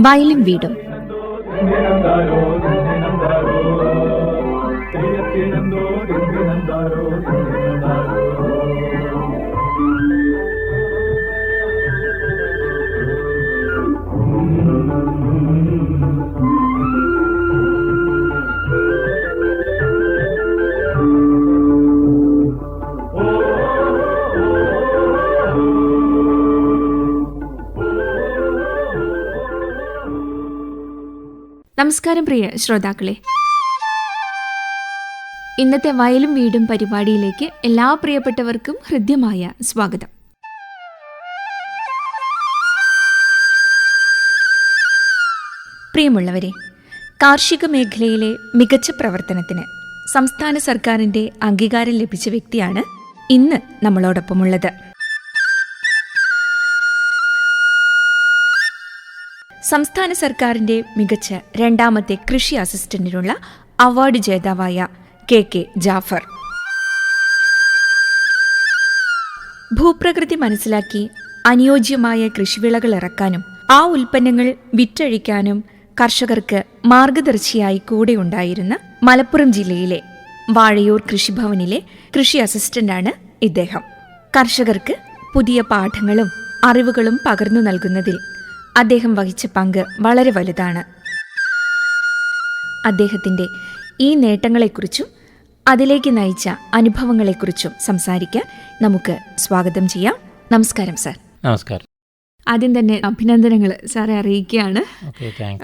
വയലും വീടും. നമസ്കാരം പ്രിയ ശ്രോതാക്കളെ. ഇന്നത്തെ വയലും വീടും പരിപാടിയിലേക്ക് എല്ലാ പ്രിയപ്പെട്ടവർക്കും ഹൃദ്യമായ സ്വാഗതം. പ്രിയമുള്ളവരെ കാർഷിക മേഖലയിലെ മികച്ച പ്രവർത്തനത്തിന് സംസ്ഥാന സർക്കാരിന്റെ അംഗീകാരം ലഭിച്ച വ്യക്തിയാണ് ഇന്ന് നമ്മളോടൊപ്പമുള്ളത്. സംസ്ഥാന സർക്കാരിന്റെ മികച്ച രണ്ടാമത്തെ കൃഷി അസിസ്റ്റന്റിനുള്ള അവാർഡ് ജേതാവായ കെ കെ ജാഫർ. ഭൂപ്രകൃതി മനസ്സിലാക്കി അനുയോജ്യമായ കൃഷിവിളകൾ ഇറക്കാനും ആ ഉൽപ്പന്നങ്ങൾ വിറ്റഴിക്കാനും കർഷകർക്ക് മാർഗദർശിയായി കൂടെയുണ്ടായിരുന്ന മലപ്പുറം ജില്ലയിലെ വാഴയൂർ കൃഷിഭവനിലെ കൃഷി അസിസ്റ്റന്റാണ് ഇദ്ദേഹം. കർഷകർക്ക് പുതിയ പാഠങ്ങളും അറിവുകളും പകർന്നു നൽകുന്നതിൽ അദ്ദേഹം വഹിച്ച പങ്ക് വളരെ വലുതാണ്. അദ്ദേഹത്തിന്റെ ഈ നേട്ടങ്ങളെക്കുറിച്ചും അതിലേക്ക് നയിച്ച അനുഭവങ്ങളെക്കുറിച്ചും സംസാരിക്കാൻ നമുക്ക് സ്വാഗതം ചെയ്യാം. നമസ്കാരം സർ. നമസ്കാരം. ആദ്യം തന്നെ അഭിനന്ദനങ്ങൾ സാറെ അറിയിക്കുകയാണ്.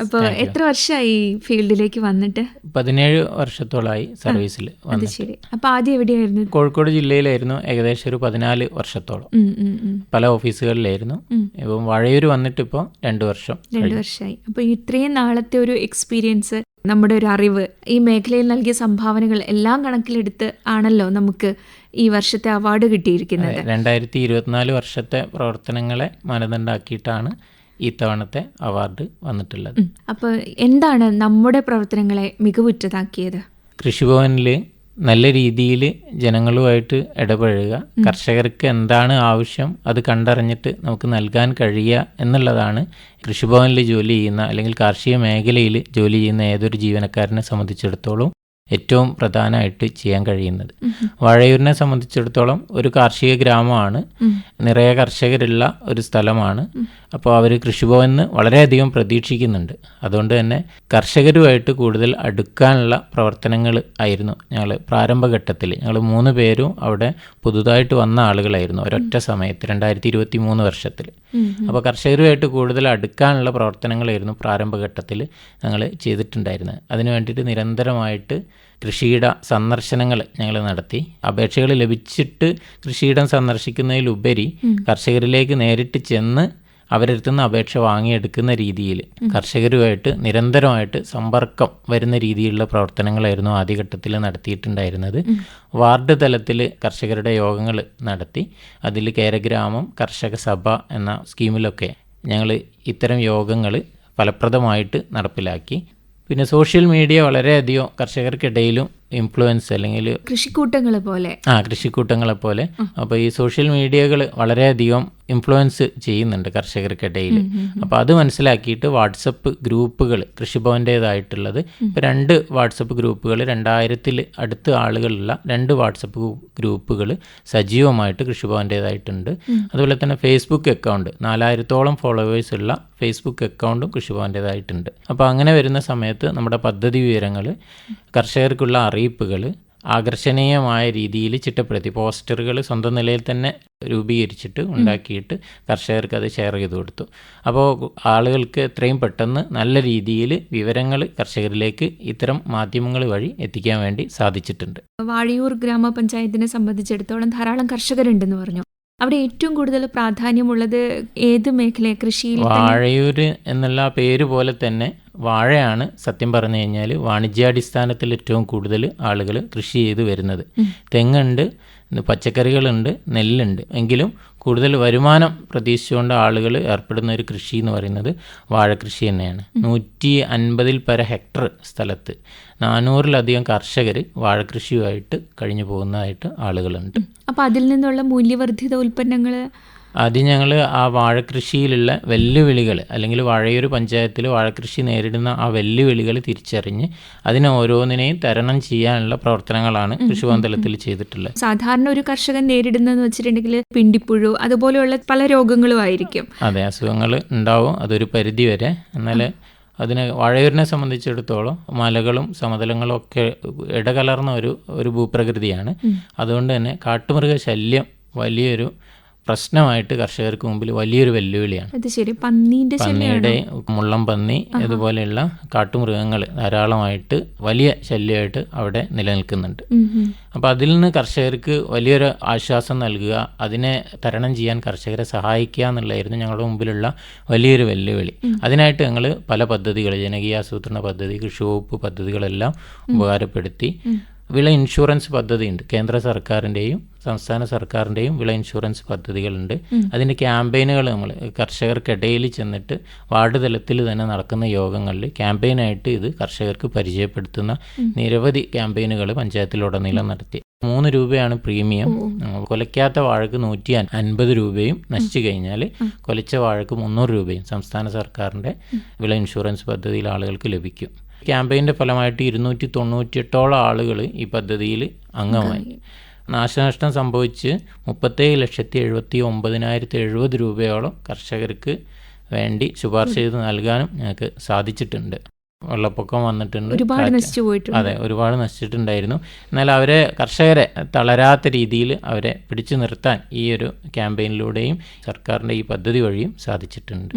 അപ്പോൾ എത്ര വർഷമായി ഫീൽഡിലേക്ക് വന്നിട്ട്? പതിനേഴ് വർഷത്തോളമായി സർവീസിൽ അത് വന്നിട്ട്. ശരി. അപ്പൊ ആദ്യം എവിടെയായിരുന്നു? കോഴിക്കോട് ജില്ലയിലായിരുന്നു ഏകദേശം ഒരു പതിനാല് വർഷത്തോളം. പല ഓഫീസുകളിലായിരുന്നു. ഇപ്പം വഴയൂർ വന്നിട്ട് ഇപ്പോൾ രണ്ട് വർഷം രണ്ടു വർഷമായി അപ്പൊ ഇത്രയും നാളത്തെ ഒരു എക്സ്പീരിയൻസ് നമ്മുടെ ഒരു അറിവ് ഈ മേഖലയിൽ നൽകിയ സംഭാവനകൾ എല്ലാം കണക്കിലെടുത്ത് ആണല്ലോ നമുക്ക് ഈ വർഷത്തെ അവാർഡ് കിട്ടിയിരിക്കുന്നത്. രണ്ടായിരത്തി ഇരുപത്തിനാല് വർഷത്തെ പ്രവർത്തനങ്ങളെ മാനദണ്ഡമാക്കിയിട്ടാണ് ഈ തവണത്തെ അവാർഡ് വന്നിട്ടുള്ളത് അപ്പോൾ എന്താണ് നമ്മുടെ പ്രവർത്തനങ്ങളെ മികവുറ്റതാക്കിയത്? കൃഷിഭവനിൽ നല്ല രീതിയിൽ ജനങ്ങളുമായിട്ട് ഇടപഴകുക. കർഷകർക്ക് എന്താണ് ആവശ്യം അത് കണ്ടറിഞ്ഞിട്ട് നമുക്ക് നൽകാൻ കഴിയുക എന്നുള്ളതാണ് കൃഷിഭവനിൽ ജോലി ചെയ്യുന്ന അല്ലെങ്കിൽ കാർഷിക മേഖലയിൽ ജോലി ചെയ്യുന്ന ഏതൊരു ജീവനക്കാരനെ സംബന്ധിച്ചിടത്തോളം ഏറ്റവും പ്രധാനമായിട്ട് ചെയ്യാൻ കഴിയുന്നത്. വാഴയൂരിനെ സംബന്ധിച്ചിടത്തോളം ഒരു കാർഷിക ഗ്രാമമാണ്. നിറയെ കർഷകരുള്ള ഒരു സ്ഥലമാണ്. അപ്പോൾ അവർ കൃഷിഭവനിന്ന് വളരെയധികം പ്രതീക്ഷിക്കുന്നുണ്ട്. അതുകൊണ്ട് തന്നെ കർഷകരുമായിട്ട് കൂടുതൽ അടുക്കാനുള്ള പ്രവർത്തനങ്ങൾ ആയിരുന്നു ഞങ്ങൾ പ്രാരംഭഘട്ടത്തിൽ ഞങ്ങൾ മൂന്ന് പേരും അവിടെ പുതുതായിട്ട് വന്ന ആളുകളായിരുന്നു ഒരൊറ്റ സമയത്ത് രണ്ടായിരത്തി ഇരുപത്തി മൂന്ന് വർഷത്തിൽ അപ്പോൾ കർഷകരുമായിട്ട് കൂടുതൽ അടുക്കാനുള്ള പ്രവർത്തനങ്ങളായിരുന്നു പ്രാരംഭഘട്ടത്തിൽ ഞങ്ങൾ ചെയ്തിട്ടുണ്ടായിരുന്നത്. അതിനു വേണ്ടിയിട്ട് നിരന്തരമായിട്ട് കൃഷിയിട സന്ദർശനങ്ങൾ ഞങ്ങൾ നടത്തി. അപേക്ഷകൾ ലഭിച്ചിട്ട് കൃഷിയിടം സന്ദർശിക്കുന്നതിലുപരി കർഷകരിലേക്ക് നേരിട്ട് ചെന്ന് അവരടുത്ത് നിന്ന് അപേക്ഷ വാങ്ങിയെടുക്കുന്ന രീതിയിൽ കർഷകരുമായിട്ട് നിരന്തരമായിട്ട് സമ്പർക്കം വരുന്ന രീതിയിലുള്ള പ്രവർത്തനങ്ങളായിരുന്നു ആദ്യഘട്ടത്തിൽ നടത്തിയിട്ടുണ്ടായിരുന്നത്. വാർഡ് തലത്തിൽ കർഷകരുടെ യോഗങ്ങൾ നടത്തി. അതിൽ കേരഗ്രാമം കർഷക സഭ എന്ന സ്കീമിലൊക്കെ ഞങ്ങൾ ഇത്തരം യോഗങ്ങൾ ഫലപ്രദമായിട്ട് നടപ്പിലാക്കി. പിന്നെ സോഷ്യൽ മീഡിയ വളരെയധികം കർഷകർക്കിടയിലും ഇൻഫ്ലുവൻസ് അല്ലെങ്കിൽ കൃഷിക്കൂട്ടങ്ങളെ പോലെ. ആ കൃഷിക്കൂട്ടങ്ങളെ പോലെ. അപ്പോൾ ഈ സോഷ്യൽ മീഡിയകൾ വളരെയധികം ഇൻഫ്ലുവൻസ് ചെയ്യുന്നുണ്ട് കർഷകർക്കിടയിൽ അപ്പോൾ അത് മനസ്സിലാക്കിയിട്ട് വാട്സപ്പ് ഗ്രൂപ്പുകൾ കൃഷിഭവന്റേതായിട്ടുള്ളത് ഇപ്പോൾ രണ്ട് വാട്സപ്പ് ഗ്രൂപ്പുകൾ രണ്ടായിരത്തിൽ അടുത്ത് ആളുകളുള്ള രണ്ട് വാട്സപ്പ് ഗ്രൂപ്പുകൾ സജീവമായിട്ട് കൃഷിഭവന്റേതായിട്ടുണ്ട്. അതുപോലെ തന്നെ ഫേസ്ബുക്ക് അക്കൗണ്ട് നാലായിരത്തോളം ഫോളോവേഴ്സ് ഉള്ള ഫേസ്ബുക്ക് അക്കൗണ്ടും കൃഷിഭവന്റേതായിട്ടുണ്ട്. അപ്പോൾ അങ്ങനെ വരുന്ന സമയത്ത് നമ്മുടെ പദ്ധതി വിവരങ്ങൾ കർഷകർക്കുള്ള അറിയിപ്പുകൾ ആകർഷണീയമായ രീതിയിൽ ചിട്ടപ്പെടുത്തി പോസ്റ്ററുകൾ സ്വന്തം നിലയിൽ തന്നെ രൂപീകരിച്ചിട്ട് ഉണ്ടാക്കിയിട്ട് കർഷകർക്ക് അത് ഷെയർ ചെയ്ത് കൊടുത്തു. അപ്പോൾ ആളുകൾക്ക് എത്രയും പെട്ടെന്ന് നല്ല രീതിയിൽ വിവരങ്ങൾ കർഷകരിലേക്ക് ഇത്തരം മാധ്യമങ്ങൾ വഴി എത്തിക്കാൻ വേണ്ടി സാധിച്ചിട്ടുണ്ട്. വാഴിയൂർ ഗ്രാമപഞ്ചായത്തിനെ സംബന്ധിച്ചിടത്തോളം ധാരാളം കർഷകരുണ്ടെന്ന് പറഞ്ഞു. അവിടെ ഏറ്റവും കൂടുതൽ പ്രാധാന്യമുള്ളത് ഏത് മേഖല കൃഷിയിൽ വാഴയൂർ വാഴയൂര് എന്നുള്ള പേര് പോലെ തന്നെ വാഴയാണ് സത്യം പറഞ്ഞു കഴിഞ്ഞാൽ വാണിജ്യാടിസ്ഥാനത്തിൽ ഏറ്റവും കൂടുതൽ ആളുകൾ കൃഷി ചെയ്ത് വരുന്നത്. തെങ്ങുണ്ട് പച്ചക്കറികളുണ്ട് നെല്ലുണ്ട്. എങ്കിലും കൂടുതൽ വരുമാനം പ്രതീക്ഷിച്ചുകൊണ്ട് ആളുകൾ ഏർപ്പെടുന്ന ഒരു കൃഷി എന്ന് പറയുന്നത് വാഴ കൃഷി തന്നെയാണ് നൂറ്റി അൻപതിൽ പര ഹെക്ടർ സ്ഥലത്ത്. നാനൂറിലധികം കർഷകർ വാഴകൃഷിയുമായിട്ട് കഴിഞ്ഞു പോകുന്നതായിട്ട് ആളുകളുണ്ട്. അപ്പോൾ അതിൽ നിന്നുള്ള മൂല്യവർദ്ധിത ഉൽപ്പന്നങ്ങൾ അത് ഞങ്ങൾ ആ വാഴകൃഷിയിലുള്ള വെല്ലുവിളികൾ അല്ലെങ്കിൽ വാഴയൂർ പഞ്ചായത്തിൽ വാഴകൃഷി നേരിടുന്ന ആ വെല്ലുവിളികൾ തിരിച്ചറിഞ്ഞ് അതിനെ ഓരോന്നിനെയും തരണം ചെയ്യാനുള്ള പ്രവർത്തനങ്ങളാണ് കൃഷിഭവൻ തലത്തിൽ ചെയ്തിട്ടുള്ളത്. സാധാരണ ഒരു കർഷകൻ നേരിടുന്നതെന്ന് വെച്ചിട്ടുണ്ടെങ്കിൽ പിണ്ടിപ്പുഴു അതുപോലെയുള്ള പല രോഗങ്ങളും ആയിരിക്കും അതെ അസുഖങ്ങൾ ഉണ്ടാവും അതൊരു പരിധി വരെ എന്നാൽ അതിന് വാഴയൂരിനെ സംബന്ധിച്ചിടത്തോളം മലകളും സമതലങ്ങളും ഒക്കെ ഇടകലർന്ന ഒരു ഒരു ഭൂപ്രകൃതിയാണ്. അതുകൊണ്ട് തന്നെ കാട്ടുമൃഗ ശല്യം വലിയൊരു പ്രശ്നമായിട്ട് കർഷകർക്ക് മുമ്പിൽ വലിയൊരു വെല്ലുവിളിയാണ്. അത് ശരി. പന്നിയുടെ മുള്ളം പന്നി ഇതുപോലെയുള്ള കാട്ടുമൃഗങ്ങൾ ധാരാളമായിട്ട് വലിയ ശല്യമായിട്ട് അവിടെ നിലനിൽക്കുന്നുണ്ട്. അപ്പോൾ അതിൽ നിന്ന് കർഷകർക്ക് വലിയൊരു ആശ്വാസം നൽകുക അതിനെ തരണം ചെയ്യാൻ കർഷകരെ സഹായിക്കുക എന്നുള്ളതായിരുന്നു ഞങ്ങളുടെ മുമ്പിലുള്ള വലിയൊരു വെല്ലുവിളി. അതിനായിട്ട് ഞങ്ങൾ പല പദ്ധതികൾ ജനകീയാസൂത്രണ പദ്ധതി കൃഷി വകുപ്പ് പദ്ധതികളെല്ലാം ഉപകാരപ്പെടുത്തി. വിള ഇൻഷുറൻസ് പദ്ധതിയുണ്ട്. കേന്ദ്ര സർക്കാരിന്റെയും സംസ്ഥാന സർക്കാരിന്റെയും വിള ഇൻഷുറൻസ് പദ്ധതികളുണ്ട്. അതിന്റെ ക്യാമ്പയിനുകൾ നമ്മൾ കർഷകർക്കിടയിൽ ചെന്നിട്ട് വാർഡ് തലത്തിൽ തന്നെ നടക്കുന്ന യോഗങ്ങളിൽ ക്യാമ്പയിനായിട്ട് ഇത് കർഷകർക്ക് പരിചയപ്പെടുത്തുന്ന നിരവധി ക്യാമ്പയിനുകൾ പഞ്ചായത്തിലുടനീളം നടത്തി. മൂന്ന് രൂപയാണ് പ്രീമിയം. കൊലയ്ക്കാത്ത വാഴക്ക് നൂറ്റി അൻപത് രൂപയും നശിച്ചു കഴിഞ്ഞാൽ കൊലച്ച വാഴക്ക് മുന്നൂറ് രൂപയും സംസ്ഥാന സർക്കാരിന്റെ വിള ഇൻഷുറൻസ് പദ്ധതിയിൽ ആളുകൾക്ക് ലഭിക്കും. ക്യാമ്പയിന്റെ ഫലമായിട്ട് ഇരുന്നൂറ്റി തൊണ്ണൂറ്റിയെട്ടോളം ആളുകൾ ഈ പദ്ധതിയിൽ അംഗമായി. നാശനഷ്ടം സംഭവിച്ച് മുപ്പത്തേഴ് ലക്ഷത്തി എഴുപത്തി ഒമ്പതിനായിരത്തി എഴുപത് രൂപയോളം കർഷകർക്ക് വേണ്ടി ശുപാർശ ചെയ്ത് നൽകാനും ഞങ്ങൾക്ക് സാധിച്ചിട്ടുണ്ട്. വെള്ളപ്പൊക്കം വന്നിട്ടുണ്ട്. ഒരുപാട്. നശിച്ചു പോയിട്ടുണ്ട്. അതെ ഒരുപാട് നശിച്ചിട്ടുണ്ടായിരുന്നു. എന്നാൽ അവരെ കർഷകരെ തളരാത്ത രീതിയിൽ അവരെ പിടിച്ചു നിർത്താൻ ഈ ഒരു ക്യാമ്പയിനിലൂടെയും സർക്കാരിന്റെ ഈ പദ്ധതി വഴിയും സാധിച്ചിട്ടുണ്ട്.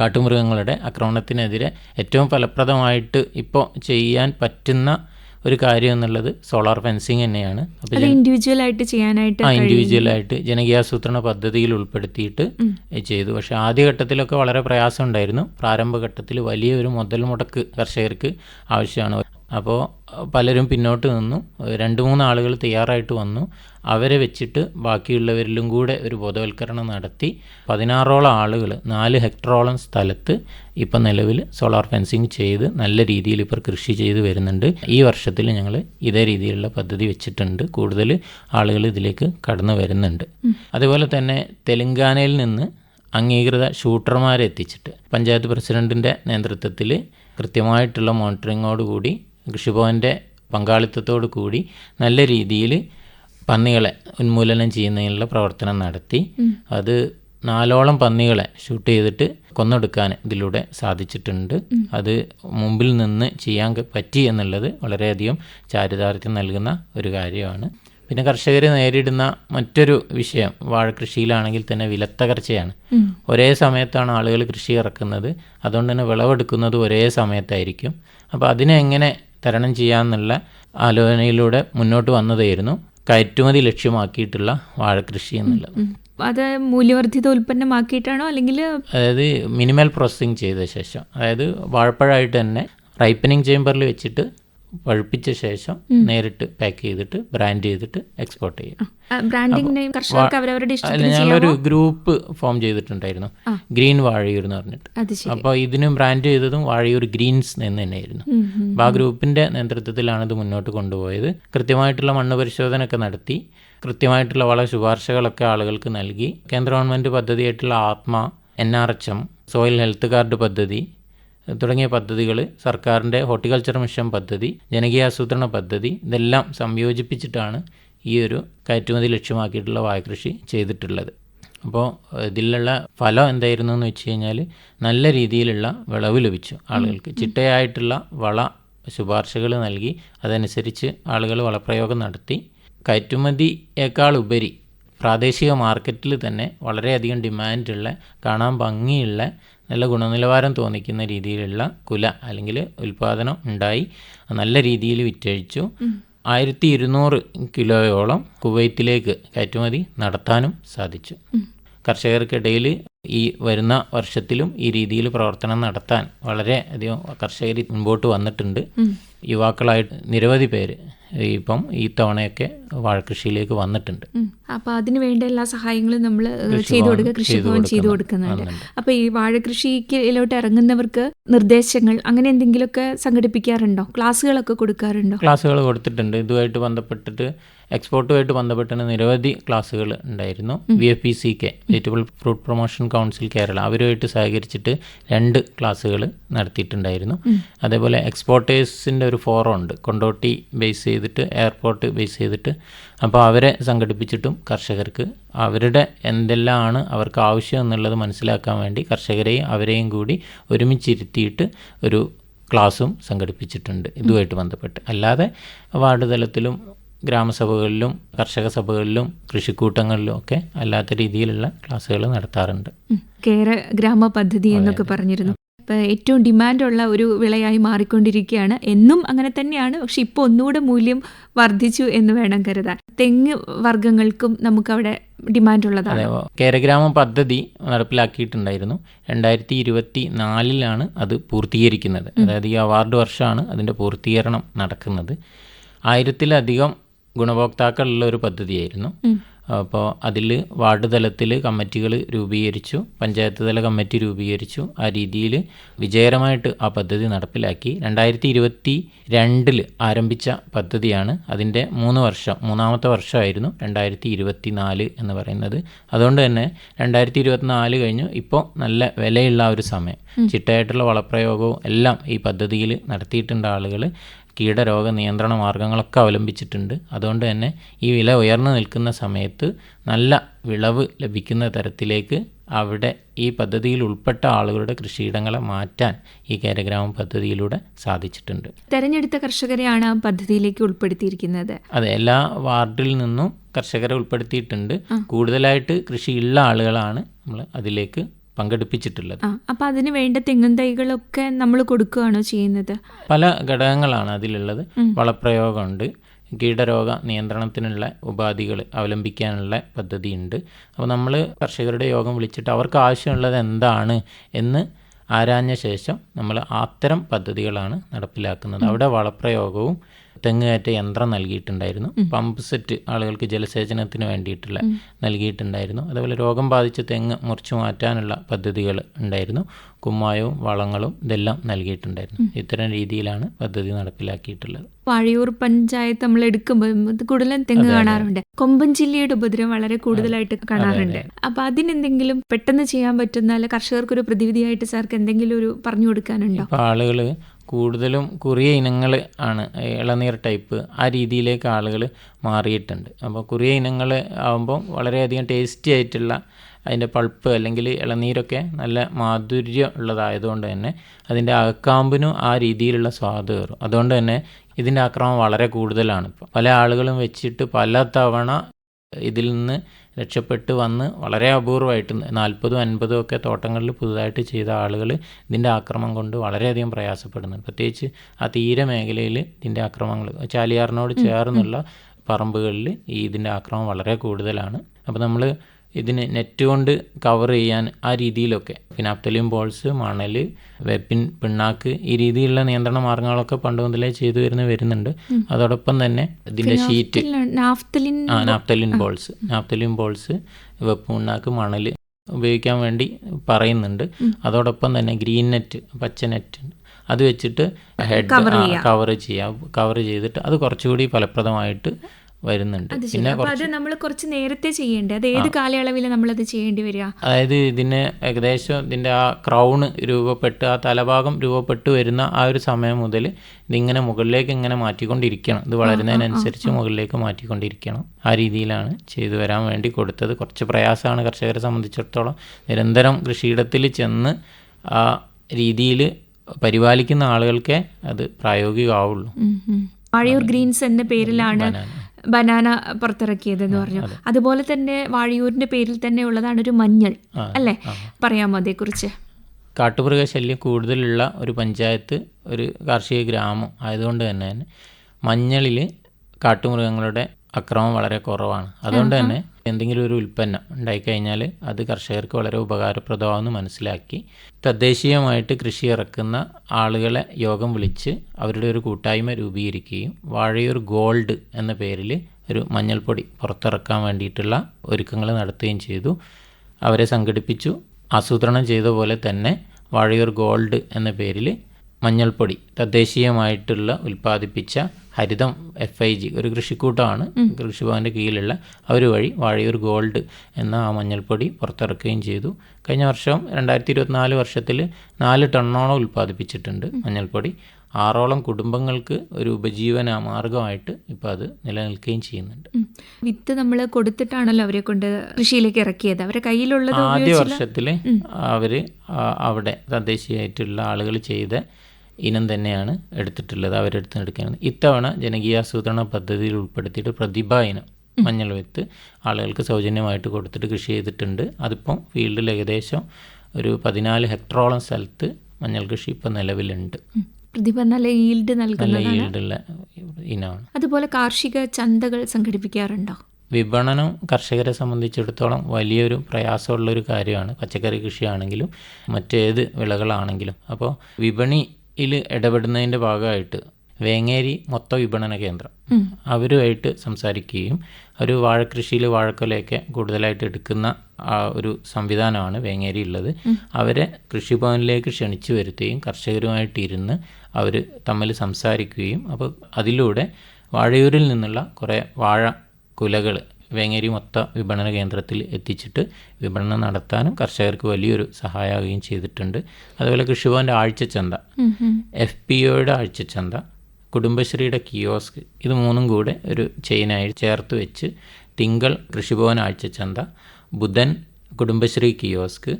കാട്ടുമൃഗങ്ങളുടെ ആക്രമണത്തിനെതിരെ ഏറ്റവും ഫലപ്രദമായിട്ട് ഇപ്പോൾ ചെയ്യാൻ പറ്റുന്ന ഒരു കാര്യം എന്നുള്ളത് സോളാർ ഫെൻസിങ് തന്നെയാണ്. അപ്പോൾ ഇൻഡിവിജ്വൽ ആയിട്ട് ചെയ്യാനായിട്ട് ആ ആയിട്ട് ഇൻഡിവിജ്വലായിട്ട് ജനകീയാസൂത്രണ പദ്ധതിയിൽ ഉൾപ്പെടുത്തിയിട്ട് ചെയ്തു. പക്ഷേ ആദ്യഘട്ടത്തിലൊക്കെ വളരെ പ്രയാസം ഉണ്ടായിരുന്നു പ്രാരംഭഘട്ടത്തിൽ വലിയൊരു മുതൽ മുടക്ക് കർഷകർക്ക് ആവശ്യമാണ്. അപ്പോൾ പലരും പിന്നോട്ട് നിന്നു. രണ്ട് മൂന്ന് ആളുകൾ തയ്യാറായിട്ട് വന്നു. അവരെ വെച്ചിട്ട് ബാക്കിയുള്ളവരിലും കൂടെ ഒരു ബോധവൽക്കരണം നടത്തി. പതിനാറോളം ആളുകൾ നാല് ഹെക്ടറോളം സ്ഥലത്ത് ഇപ്പം നിലവിൽ സോളാർ ഫെൻസിങ് ചെയ്ത് നല്ല രീതിയിൽ ഇപ്പോൾ കൃഷി ചെയ്ത് വരുന്നുണ്ട്. ഈ വർഷത്തിൽ ഞങ്ങൾ ഇതേ രീതിയിലുള്ള പദ്ധതി വെച്ചിട്ടുണ്ട്. കൂടുതൽ ആളുകൾ ഇതിലേക്ക് കടന്നു വരുന്നുണ്ട്. അതുപോലെ തന്നെ തെലങ്കാനയിൽ നിന്ന് അംഗീകൃത ഷൂട്ടർമാരെ എത്തിച്ചിട്ട് പഞ്ചായത്ത് പ്രസിഡന്റിന്റെ നേതൃത്വത്തിൽ കൃത്യമായിട്ടുള്ള മോണിറ്ററിങ്ങോടുകൂടി കൃഷിഭവന്റെ പങ്കാളിത്തത്തോടു കൂടി നല്ല രീതിയിൽ പന്നികളെ ഉന്മൂലനം ചെയ്യുന്നതിനുള്ള പ്രവർത്തനം നടത്തി. അത് നാലോളം പന്നികളെ ഷൂട്ട് ചെയ്തിട്ട് കൊന്നെടുക്കാൻ ഇതിലൂടെ സാധിച്ചിട്ടുണ്ട്. അത് മുമ്പിൽ നിന്ന് ചെയ്യാൻ പറ്റി എന്നുള്ളത് വളരെയധികം ചാരിതാർത്ഥ്യം നൽകുന്ന ഒരു കാര്യമാണ്. പിന്നെ കർഷകർ നേരിടുന്ന മറ്റൊരു വിഷയം വാഴകൃഷിയിലാണെങ്കിൽ തന്നെ വിലത്തകർച്ചയാണ്. ഒരേ സമയത്താണ് ആളുകൾ കൃഷി ഇറക്കുന്നത്. അതുകൊണ്ട് തന്നെ വിളവെടുക്കുന്നത് ഒരേ സമയത്തായിരിക്കും. അപ്പോൾ അതിനെ എങ്ങനെ തരണം ചെയ്യാമെന്നുള്ള ആലോചനയിലൂടെ മുന്നോട്ട് വന്നതായിരുന്നു. കയറ്റുമതി ലക്ഷ്യമാക്കിയിട്ടുള്ള വാഴകൃഷി എന്നുള്ളത്. അത് മൂല്യവർദ്ധിത ഉൽപ്പന്നമാക്കിയിട്ടാണോ അല്ലെങ്കിൽ അതായത് മിനിമൽ പ്രോസസ്സിങ് ചെയ്ത ശേഷം. അതായത് വാഴപ്പഴമായിട്ട് തന്നെ റൈപ്പനിങ് ചേമ്പറിൽ വെച്ചിട്ട് പഴുപ്പിച്ച ശേഷം നേരിട്ട് പാക്ക് ചെയ്തിട്ട് ബ്രാൻഡ് ചെയ്തിട്ട് എക്സ്പോർട്ട് ചെയ്യും. ഞങ്ങളൊരു ഗ്രൂപ്പ് ഫോം ചെയ്തിട്ടുണ്ടായിരുന്നു. ഗ്രീൻ വാഴയൂർ എന്ന് പറഞ്ഞിട്ട്. അപ്പൊ അപ്പോൾ ഇതിനും ബ്രാൻഡ് ചെയ്തതും വാഴയൂർ ഗ്രീൻസ് എന്ന് തന്നെയായിരുന്നു. അപ്പോൾ ആ ഗ്രൂപ്പിന്റെ നേതൃത്വത്തിലാണ് ഇത് മുന്നോട്ട് കൊണ്ടുപോയത്. കൃത്യമായിട്ടുള്ള മണ്ണ് പരിശോധന ഒക്കെ നടത്തി കൃത്യമായിട്ടുള്ള വള ശുപാർശകളൊക്കെ ആളുകൾക്ക് നൽകി കേന്ദ്ര government പദ്ധതിയായിട്ടുള്ള ATMA N R H M soil health card പദ്ധതി തുടങ്ങിയ പദ്ധതികൾ സർക്കാരിന്റെ ഹോർട്ടിക്കൾച്ചർ മിഷൻ പദ്ധതി ജനകീയാസൂത്രണ പദ്ധതി ഇതെല്ലാം സംയോജിപ്പിച്ചിട്ടാണ് ഈ ഒരു കയറ്റുമതി ലക്ഷ്യമാക്കിയിട്ടുള്ള വാഴകൃഷി ചെയ്തിട്ടുള്ളത്. അപ്പോൾ ഇതിലുള്ള ഫലം എന്തായിരുന്നു എന്ന് വെച്ച് കഴിഞ്ഞാൽ നല്ല രീതിയിലുള്ള വിളവ് ലഭിച്ചു ആളുകൾക്ക്. ചിട്ടയായിട്ടുള്ള വള ശുപാർശകൾ നൽകി അതനുസരിച്ച് ആളുകൾ വളപ്രയോഗം നടത്തി. കയറ്റുമതിയേക്കാൾ ഉപരി പ്രാദേശിക മാർക്കറ്റിൽ തന്നെ വളരെയധികം ഡിമാൻഡുള്ള കാണാൻ ഭംഗിയുള്ള നല്ല ഗുണനിലവാരം തോന്നിക്കുന്ന രീതിയിലുള്ള കുല അല്ലെങ്കിൽ ഉൽപാദനം ഉണ്ടായി. നല്ല രീതിയിൽ വിറ്റഴിച്ചു. ആയിരത്തി ഇരുന്നൂറ് കിലോയോളം കുവൈത്തിലേക്ക് കയറ്റുമതി നടത്താനും സാധിച്ചു. കർഷകർക്കിടയിൽ ഈ വരുന്ന വർഷത്തിലും ഈ രീതിയിൽ പ്രവർത്തനം നടത്താൻ വളരെ അധികം കർഷകർ മുൻപോട്ട് വന്നിട്ടുണ്ട്. യുവാക്കളായിട്ട് നിരവധി പേര് ഇപ്പം ഈ തവണയൊക്കെ വാഴകൃഷിയിലേക്ക് വന്നിട്ടുണ്ട്. അപ്പൊ അതിന് വേണ്ട എല്ലാ സഹായങ്ങളും നമ്മൾ ചെയ്തു കൊടുക്കുക കൃഷി കൃഷിഭവൻ ചെയ്തു കൊടുക്കുന്നു. കൊടുക്കുന്നുണ്ട്. അപ്പൊ ഈ വാഴകൃഷിയിലോട്ട് ഇറങ്ങുന്നവർക്ക് നിർദ്ദേശങ്ങൾ അങ്ങനെ എന്തെങ്കിലുമൊക്കെ സംഘടിപ്പിക്കാറുണ്ടോ? ക്ലാസ്സുകളൊക്കെ കൊടുക്കാറുണ്ടോ? ക്ലാസ്സുകൾ കൊടുത്തിട്ടുണ്ട്. ഇതുമായിട്ട് ബന്ധപ്പെട്ടിട്ട് എക്സ്പോർട്ടുമായിട്ട് ബന്ധപ്പെട്ട നിരവധി ക്ലാസ്സുകൾ ഉണ്ടായിരുന്നു. V F P C K vegetable fruit promotion council Kerala അവരുമായിട്ട് സഹകരിച്ചിട്ട് രണ്ട് ക്ലാസ്സുകൾ നടത്തിയിട്ടുണ്ടായിരുന്നു. അതേപോലെ എക്സ്പോർട്ടേഴ്സിന്റെ ഒരു ഫോറം ഉണ്ട്. കൊണ്ടോട്ടി ബേസ് ചെയ്തിട്ട് എയർപോർട്ട് ബേസ് ചെയ്തിട്ട് അപ്പോൾ അവരെ സംഘടിപ്പിച്ചിട്ടും കർഷകർക്ക് അവരുടെ എന്തെല്ലാമാണ് അവർക്ക് ആവശ്യം എന്നുള്ളത് മനസ്സിലാക്കാൻ വേണ്ടി കർഷകരെയും അവരെയും കൂടി ഒരുമിച്ചിരുത്തിയിട്ട് ഒരു ക്ലാസ്സും സംഘടിപ്പിച്ചിട്ടുണ്ട് ഇതുമായിട്ട് ബന്ധപ്പെട്ട്. അല്ലാതെ വാർഡ് തലത്തിലും ഗ്രാമസഭകളിലും കർഷക സഭകളിലും കൃഷിക്കൂട്ടങ്ങളിലും ഒക്കെ അല്ലാത്ത രീതിയിലുള്ള ക്ലാസ്സുകൾ നടത്താറുണ്ട്. കേര ഗ്രാമ പദ്ധതി എന്നൊക്കെ പറഞ്ഞിരുന്നു. ഏറ്റവും ഡിമാൻഡുള്ള ഒരു വിളയായി മാറിക്കൊണ്ടിരിക്കുകയാണ്. എന്നും അങ്ങനെ തന്നെയാണ്. പക്ഷെ ഇപ്പോൾ ഒന്നുകൂടെ മൂല്യം വർദ്ധിച്ചു എന്ന് വേണം കരുതാൻ. തെങ്ങ് വർഗങ്ങൾക്കും നമുക്കവിടെ ഡിമാൻഡ് ഉള്ളതാണ് കേരഗ്രാമ പദ്ധതി നടപ്പിലാക്കിയിട്ടുണ്ടായിരുന്നു. രണ്ടായിരത്തി ഇരുപത്തി നാലിലാണ് അത് പൂർത്തീകരിക്കുന്നത്. അതായത് ഈ അവാർഡ് വർഷമാണ് അതിന്റെ പൂർത്തീകരണം നടക്കുന്നത്. ആയിരത്തിലധികം ഗുണഭോക്താക്കളുള്ള ഒരു പദ്ധതിയായിരുന്നു. അപ്പോൾ അതിൽ വാർഡ് തലത്തിൽ കമ്മിറ്റികൾ രൂപീകരിച്ചു പഞ്ചായത്ത് തല കമ്മിറ്റി രൂപീകരിച്ചു. ആ രീതിയിൽ വിജയകരമായിട്ട് ആ പദ്ധതി നടപ്പിലാക്കി. രണ്ടായിരത്തി ഇരുപത്തി രണ്ടിൽ ആരംഭിച്ച പദ്ധതിയാണ് അതിന്റെ മൂന്ന് വർഷം മൂന്നാമത്തെ വർഷമായിരുന്നു രണ്ടായിരത്തി ഇരുപത്തി നാല് എന്ന് പറയുന്നത്. അതുകൊണ്ട് തന്നെ രണ്ടായിരത്തി ഇരുപത്തിനാല് കഴിഞ്ഞു. ഇപ്പോൾ നല്ല വിലയുള്ള ആ ഒരു സമയം. ചിട്ടയായിട്ടുള്ള വളപ്രയോഗവും എല്ലാം ഈ പദ്ധതിയിൽ നടത്തിയിട്ടുണ്ട് ആളുകൾ കീടരോഗ നിയന്ത്രണ മാർഗങ്ങളൊക്കെ അവലംബിച്ചിട്ടുണ്ട്. അതുകൊണ്ട് തന്നെ ഈ വില ഉയർന്നു നിൽക്കുന്ന സമയത്ത് നല്ല വിളവ് ലഭിക്കുന്ന തരത്തിലേക്ക് അവിടെ ഈ പദ്ധതിയിൽ ഉൾപ്പെട്ട ആളുകളുടെ കൃഷിയിടങ്ങളെ മാറ്റാൻ ഈ കേരഗ്രാമം പദ്ധതിയിലൂടെ സാധിച്ചിട്ടുണ്ട്. തെരഞ്ഞെടുത്ത കർഷകരെയാണ് ആ പദ്ധതിയിലേക്ക് ഉൾപ്പെടുത്തിയിരിക്കുന്നത്. അതെ എല്ലാ വാർഡിൽ നിന്നും കർഷകരെ ഉൾപ്പെടുത്തിയിട്ടുണ്ട്. കൂടുതലായിട്ട് കൃഷിയുള്ള ആളുകളാണ് നമ്മൾ അതിലേക്ക് പങ്കെടുപ്പിച്ചിട്ടുള്ളത്. അപ്പോൾ അപ്പൊ അതിന് വേണ്ട തെങ്ങും തൈകളൊക്കെ നമ്മൾ കൊടുക്കുകയാണോ ചെയ്യുന്നത്? പല ഘടകങ്ങളാണ് അതിലുള്ളത്. വളപ്രയോഗമുണ്ട്. കീടരോഗ നിയന്ത്രണത്തിനുള്ള ഉപാധികൾ അവലംബിക്കാനുള്ള പദ്ധതിയുണ്ട്. അപ്പോൾ നമ്മൾ കർഷകരുടെ യോഗം വിളിച്ചിട്ട് അവർക്ക് ആവശ്യമുള്ളത് എന്താണ് എന്ന് ആരാഞ്ഞ ശേഷം നമ്മൾ അത്തരം പദ്ധതികളാണ് നടപ്പിലാക്കുന്നത്. അവിടെ വളപ്രയോഗവും തെങ്ങുകയറ്റ യന്ത്രം നൽകിയിട്ടുണ്ടായിരുന്നു. പമ്പ് സെറ്റ് ആളുകൾക്ക് ജലസേചനത്തിന് വേണ്ടിയിട്ടുള്ള നൽകിയിട്ടുണ്ടായിരുന്നു. അതേപോലെ രോഗം ബാധിച്ച തെങ്ങ് മുറിച്ചു മാറ്റാനുള്ള പദ്ധതികൾ ഉണ്ടായിരുന്നു. കുമ്മായവും വളങ്ങളും ഇതെല്ലാം നൽകിയിട്ടുണ്ടായിരുന്നു. ഇത്തരം രീതിയിലാണ് പദ്ധതി നടപ്പിലാക്കിയിട്ടുള്ളത്. വാഴയൂർ പഞ്ചായത്ത് നമ്മൾ എടുക്കുമ്പോൾ കൂടുതലും തെങ്ങ് കാണാറുണ്ട്. കൊമ്പൻ ജില്ലയുടെ ഉപദ്രവം വളരെ കൂടുതലായിട്ട് കാണാറുണ്ട്. അപ്പൊ അതിനെന്തെങ്കിലും പെട്ടെന്ന് ചെയ്യാൻ പറ്റുന്ന അല്ല കർഷകർക്ക് ഒരു പ്രതിവിധിയായിട്ട് സാർക്ക് എന്തെങ്കിലും ഒരു പറഞ്ഞു കൊടുക്കാനുണ്ടോ? ആളുകൾ കൂടുതലും കുറിയ ഇനങ്ങൾ ആണ് ഇളനീർ ടൈപ്പ്. ആ രീതിയിലേക്ക് ആളുകൾ മാറിയിട്ടുണ്ട്. അപ്പോൾ കുറിയ ഇനങ്ങൾ ആകുമ്പോൾ വളരെയധികം ടേസ്റ്റി ആയിട്ടുള്ള അതിന്റെ പൾപ്പ് അല്ലെങ്കിൽ ഇളനീരൊക്കെ നല്ല മാധുര്യം ഉള്ളതായതുകൊണ്ട് തന്നെ അതിന്റെ അകക്കാമ്പിനും ആ രീതിയിലുള്ള സ്വാദ് കയറും. അതുകൊണ്ട് തന്നെ ഇതിന്റെ അക്രമം വളരെ കൂടുതലാണ് ഇപ്പോൾ. പല ആളുകളും വെച്ചിട്ട് പല തവണ ഇതിൽ നിന്ന് രക്ഷപ്പെട്ട് വന്ന് വളരെ അപൂർവമായിട്ട് നാൽപ്പതും അൻപതും ഒക്കെ തോട്ടങ്ങളിൽ പുതുതായിട്ട് ചെയ്ത ആളുകൾ ഇതിന്റെ ആക്രമം കൊണ്ട് വളരെയധികം പ്രയാസപ്പെടുന്നുണ്ട്. പ്രത്യേകിച്ച് ആ തീരമേഖലയിൽ ഇതിന്റെ ആക്രമങ്ങൾ ചാലിയാറിനോട് ചേർന്നുള്ള പറമ്പുകളിൽ ഈ ഇതിന്റെ ആക്രമം വളരെ കൂടുതലാണ്. അപ്പോൾ നമ്മൾ ഇതിന് നെറ്റ് കൊണ്ട് കവർ ചെയ്യാൻ ആ രീതിയിലൊക്കെ. ഫിനാപ്തലിയം ബോൾസ് മണൽ വെപ്പിൻ പിണ്ണാക്ക് ഈ രീതിയിലുള്ള നിയന്ത്രണ മാർഗങ്ങളൊക്കെ പണ്ട് മുതലേ ചെയ്തു വരുന്ന വരുന്നുണ്ട്. അതോടൊപ്പം തന്നെ ഇതിന്റെ ഷീറ്റ് ആ നാപ്തലിൻ ബോൾസ് നാപ്തലിൻ ബോൾസ് വെപ്പ് പിണ്ണാക്ക് മണൽ ഉപയോഗിക്കാൻ വേണ്ടി പറയുന്നുണ്ട്. അതോടൊപ്പം തന്നെ ഗ്രീൻ നെറ്റ് പച്ച നെറ്റ് അത് വെച്ചിട്ട് ഹെഡ് കവർ ചെയ്യാം. കവർ ചെയ്തിട്ട് അത് കുറച്ചുകൂടി ഫലപ്രദമായിട്ട് വരുന്നുണ്ട്. പിന്നെ അത് നമ്മൾ കുറച്ച് നേരത്തെ ചെയ്യേണ്ടത് അത് ഏത് കാലയളവിൽ നമ്മൾ അത് ചെയ്യേണ്ടി വരിക? അതായത് ഇതിന് ഏകദേശം ഇതിന്റെ ആ ക്രൗണ് രൂപപ്പെട്ട് ആ തലഭാഗം രൂപപ്പെട്ട് വരുന്ന ആ ഒരു സമയം മുതൽ ഇതിങ്ങനെ മുകളിലേക്ക് ഇങ്ങനെ മാറ്റിക്കൊണ്ടിരിക്കണം. ഇത് വളരുന്നതിനനുസരിച്ച് മുകളിലേക്ക് മാറ്റിക്കൊണ്ടിരിക്കണം. ആ രീതിയിലാണ് ചെയ്തു വരാൻ വേണ്ടി കൊടുത്തത്. കുറച്ച് പ്രയാസമാണ് കർഷകരെ സംബന്ധിച്ചിടത്തോളം. നിരന്തരം കൃഷിയിടത്തിൽ ചെന്ന് ആ രീതിയിൽ പരിപാലിക്കുന്ന ആളുകൾക്കേ അത് പ്രായോഗികമാവുള്ളൂ. വാഴയൂർ ഗ്രീൻസ് എന്ന പേരിലാണ് ബനാന പുറത്തിറക്കിയതെന്ന് പറഞ്ഞു. അതുപോലെ തന്നെ വാഴിയൂരിന്റെ പേരിൽ തന്നെ ഉള്ളതാണ് ഒരു മഞ്ഞൾ അല്ലേ? പറയാമോ അതേക്കുറിച്ച്? കാട്ടുമൃഗശല്യം കൂടുതലുള്ള ഒരു പഞ്ചായത്ത് ഒരു കാർഷിക ഗ്രാമം ആയതുകൊണ്ട് തന്നെ മഞ്ഞളിൽ കാട്ടുമൃഗങ്ങളുടെ അക്രമം വളരെ കുറവാണ്. അതുകൊണ്ട് തന്നെ എന്തെങ്കിലും ഒരു ഉൽപ്പന്നം ഉണ്ടായിക്കഴിഞ്ഞാൽ അത് കർഷകർക്ക് വളരെ ഉപകാരപ്രദമാണെന്ന് മനസ്സിലാക്കി തദ്ദേശീയമായിട്ട് കൃഷി ഇറക്കുന്ന ആളുകളെ യോഗം വിളിച്ച് അവരുടെ ഒരു കൂട്ടായ്മ രൂപീകരിക്കുകയും വാഴയൂർ ഗോൾഡ് എന്ന പേരിൽ ഒരു മഞ്ഞൾപ്പൊടി പുറത്തിറക്കാൻ വേണ്ടിയിട്ടുള്ള ഒരുക്കങ്ങൾ നടത്തുകയും ചെയ്തു. അവരെ സംഘടിപ്പിച്ചു. ആസൂത്രണം ചെയ്ത പോലെ തന്നെ വാഴയൂർ ഗോൾഡ് എന്ന പേരിൽ മഞ്ഞൾപ്പൊടി തദ്ദേശീയമായിട്ടുള്ള ഉൽപ്പാദിപ്പിച്ച ഹരിതം എഫ് ഐ ജി ഒരു കൃഷിക്കൂട്ടമാണ് കൃഷിഭവന്റെ കീഴിലുള്ള അവർ വഴി വാഴയൂർ ഗോൾഡ് എന്ന ആ മഞ്ഞൾപ്പൊടി പുറത്തിറക്കുകയും ചെയ്തു. കഴിഞ്ഞ വർഷം രണ്ടായിരത്തി ഇരുപത്തിനാല് വർഷത്തിൽ നാല് ടണ്ണോളം ഉൽപ്പാദിപ്പിച്ചിട്ടുണ്ട് മഞ്ഞൾപ്പൊടി. ആറോളം കുടുംബങ്ങൾക്ക് ഒരു ഉപജീവന മാർഗമായിട്ട് ഇപ്പോൾ അത് നിലനിൽക്കുകയും ചെയ്യുന്നുണ്ട്. വിത്ത് നമ്മൾ കൊടുത്തിട്ടാണല്ലോ അവരെ കൊണ്ട് കൃഷിയിലേക്ക് ഇറക്കിയത്. അവരെ കയ്യിലുള്ളത് ആദ്യ വർഷത്തിൽ അവർ അവിടെ തദ്ദേശീയമായിട്ടുള്ള ആളുകൾ ചെയ്ത ഇനം തന്നെയാണ് എടുത്തിട്ടുള്ളത് അവരെടുത്ത് എടുക്കുന്നത് ഇത്തവണ ജനകീയാസൂത്രണ പദ്ധതിയിൽ ഉൾപ്പെടുത്തിയിട്ട് പ്രതിഭ ഇനം മഞ്ഞൾ വിത്ത് ആളുകൾക്ക് സൗജന്യമായിട്ട് കൊടുത്തിട്ട് കൃഷി ചെയ്തിട്ടുണ്ട്. അതിപ്പം ഫീൽഡിൽ ഏകദേശം ഒരു പതിനാല് ഹെക്ടറോളം സ്ഥലത്ത് മഞ്ഞൾ കൃഷി ഇപ്പം നിലവിലുണ്ട്. ഉം. പ്രതിഭ നല്ല ഈൽഡ് നല്ല നൽകുന്നതാണ് ഈൽഡുള്ള ഇനമാണ്. അതുപോലെ കാർഷിക ചന്തകൾ സംഘടിപ്പിക്കാറുണ്ടോ? വിപണനം കർഷകരെ സംബന്ധിച്ചിടത്തോളം വലിയൊരു പ്രയാസമുള്ളൊരു കാര്യമാണ്. പച്ചക്കറി കൃഷിയാണെങ്കിലും മറ്റേത് വിളകളാണെങ്കിലും. അപ്പോൾ വിപണിയിൽ ഇടപെടുന്നതിന്റെ ഭാഗമായിട്ട് വേങ്ങേരി മൊത്ത വിപണന കേന്ദ്രം. അവരുമായിട്ട് സംസാരിക്കുകയും അവർ വാഴക്കൃഷിയിൽ വാഴക്കൊലയൊക്കെ കൂടുതലായിട്ട് എടുക്കുന്ന ആ ഒരു സംവിധാനമാണ് വേങ്ങേരി ഉള്ളത്. അവരെ കൃഷിഭവനിലേക്ക് ക്ഷണിച്ചു വരുത്തുകയും കർഷകരുമായിട്ട് ഇരുന്ന് അവർ തമ്മിൽ സംസാരിക്കുകയും അപ്പോൾ അതിലൂടെ വാഴയൂരിൽ നിന്നുള്ള കുറേ വാഴ കുലകൾ വേങ്ങേരി മൊത്ത വിപണന കേന്ദ്രത്തിൽ എത്തിച്ചിട്ട് വിപണനം നടത്താനും കർഷകർക്ക് വലിയൊരു സഹായമാവുകയും ചെയ്തിട്ടുണ്ട് അതുപോലെ കൃഷിഭവന്റെ ആഴ്ചച്ചന്ത. എഫ് പി ഒയുടെ ആഴ്ചച്ചന്ത കുടുംബശ്രീയുടെ കിയോസ്ക് ഇത് മൂന്നും കൂടെ ഒരു ചെയിനായി ചേർത്ത് വെച്ച് തിങ്കൾ കൃഷിഭവൻ ആഴ്ചച്ചന്ത ബുധൻ കുടുംബശ്രീ കിയോസ്ക്.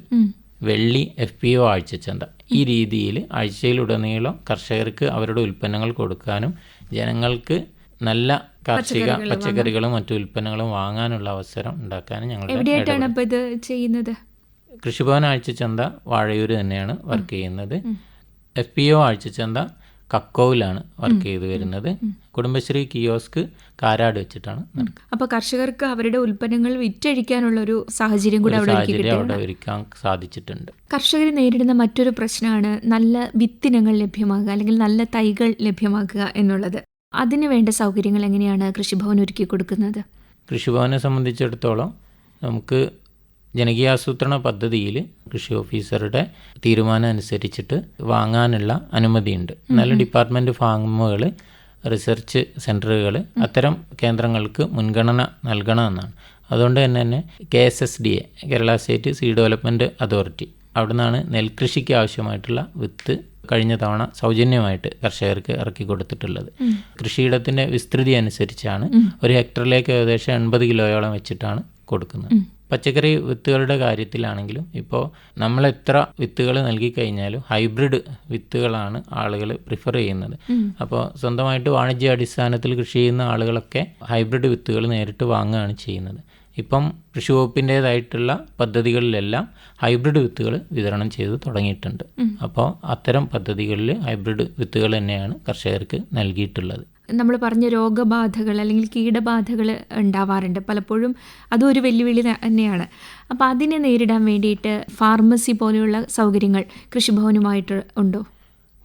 വെള്ളി എഫ് പി ഒ ആഴ്ചച്ചന്ത ഈ രീതിയിൽ ആഴ്ചയിലുടനീളം കർഷകർക്ക് അവരുടെ ഉൽപ്പന്നങ്ങൾ കൊടുക്കാനും ജനങ്ങൾക്ക് നല്ല കാർഷിക പച്ചക്കറികളും മറ്റു ഉൽപ്പന്നങ്ങളും വാങ്ങാനുള്ള അവസരം ഉണ്ടാക്കാനും ഞങ്ങൾ എവിടെയായിട്ടാണ് അപ്പോൾ ഇത് ചെയ്യുന്നത്? കൃഷിഭവൻ ആഴ്ചച്ചന്ത വാഴയൂര് തന്നെയാണ് വർക്ക് ചെയ്യുന്നത്. എഫ് പി ഒ ആഴ്ചച്ചന്ത കക്കോവിലാണ് വർക്ക് ചെയ്തു വരുന്നത്. കുടുംബശ്രീ കിയോസ്ക് കാരാട് വെച്ചിട്ടാണ് അപ്പൊ അപ്പോൾ കർഷകർക്ക് അവരുടെ ഉൽപ്പന്നങ്ങൾ വിറ്റഴിക്കാനുള്ള ഒരു സാഹചര്യം കൂടെ അവിടെ ഒരുക്കാൻ സാധിച്ചിട്ടുണ്ട്. കർഷകർ നേരിടുന്ന മറ്റൊരു പ്രശ്നമാണ് നല്ല വിത്തിനങ്ങൾ ലഭ്യമാകുക അല്ലെങ്കിൽ നല്ല തൈകൾ ലഭ്യമാക്കുക എന്നുള്ളത്. അതിന് വേണ്ട സൗകര്യങ്ങൾ എങ്ങനെയാണ് കൃഷിഭവൻ ഒരുക്കി കൊടുക്കുന്നത്? കൃഷിഭവനെ സംബന്ധിച്ചിടത്തോളം നമുക്ക് ജനകീയ ജനകീയാസൂത്രണ പദ്ധതിയിൽ കൃഷി ഓഫീസറുടെ തീരുമാനം അനുസരിച്ചിട്ട് വാങ്ങാനുള്ള അനുമതിയുണ്ട്. എന്നാലും ഡിപ്പാർട്ട്മെന്റ് ഫാമുകൾ റിസർച്ച് സെന്ററുകൾ അത്തരം കേന്ദ്രങ്ങൾക്ക് മുൻഗണന നൽകണമെന്നാണ് അതുകൊണ്ട് തന്നെ തന്നെ K S S D A Kerala state seed development authority അവിടെ നിന്നാണ് നെൽകൃഷിക്ക് ആവശ്യമായിട്ടുള്ള വിത്ത് കഴിഞ്ഞ തവണ സൗജന്യമായിട്ട് കർഷകർക്ക് ഇറക്കി കൊടുത്തിട്ടുള്ളത്. കൃഷിയിടത്തിന്റെ വിസ്തൃതി അനുസരിച്ചാണ്. ഒരു ഹെക്ടറിലേക്ക് ഏകദേശം എൺപത് കിലോയോളം വെച്ചിട്ടാണ് കൊടുക്കുന്നത്. പച്ചക്കറി വിത്തുകളുടെ കാര്യത്തിലാണെങ്കിലും ഇപ്പോൾ നമ്മൾ എത്ര വിത്തുകൾ നൽകി കഴിഞ്ഞാലും ഹൈബ്രിഡ് വിത്തുകളാണ് ആളുകൾ പ്രിഫർ ചെയ്യുന്നത്. അപ്പോൾ സ്വന്തമായിട്ട് വാണിജ്യ അടിസ്ഥാനത്തിൽ കൃഷി ചെയ്യുന്ന ആളുകളൊക്കെ ഹൈബ്രിഡ് വിത്തുകൾ നേരിട്ട് വാങ്ങുകയാണ് ചെയ്യുന്നത്. ഇപ്പം കൃഷി വകുപ്പിന്റേതായിട്ടുള്ള പദ്ധതികളിലെല്ലാം ഹൈബ്രിഡ് വിത്തുകൾ വിതരണം ചെയ്ത് തുടങ്ങിയിട്ടുണ്ട്. അപ്പോൾ അത്തരം പദ്ധതികളിൽ ഹൈബ്രിഡ് വിത്തുകൾ തന്നെയാണ് കർഷകർക്ക് നൽകിയിട്ടുള്ളത്. നമ്മൾ പറഞ്ഞ രോഗബാധകൾ അല്ലെങ്കിൽ കീടബാധകൾ ഉണ്ടാവാറുണ്ട്. പലപ്പോഴും അതും ഒരു വെല്ലുവിളി തന്നെയാണ്. അപ്പോൾ അതിനെ നേരിടാൻ വേണ്ടിയിട്ട് ഫാർമസി പോലെയുള്ള സൗകര്യങ്ങൾ കൃഷിഭവനുമായിട്ട് ഉണ്ടോ?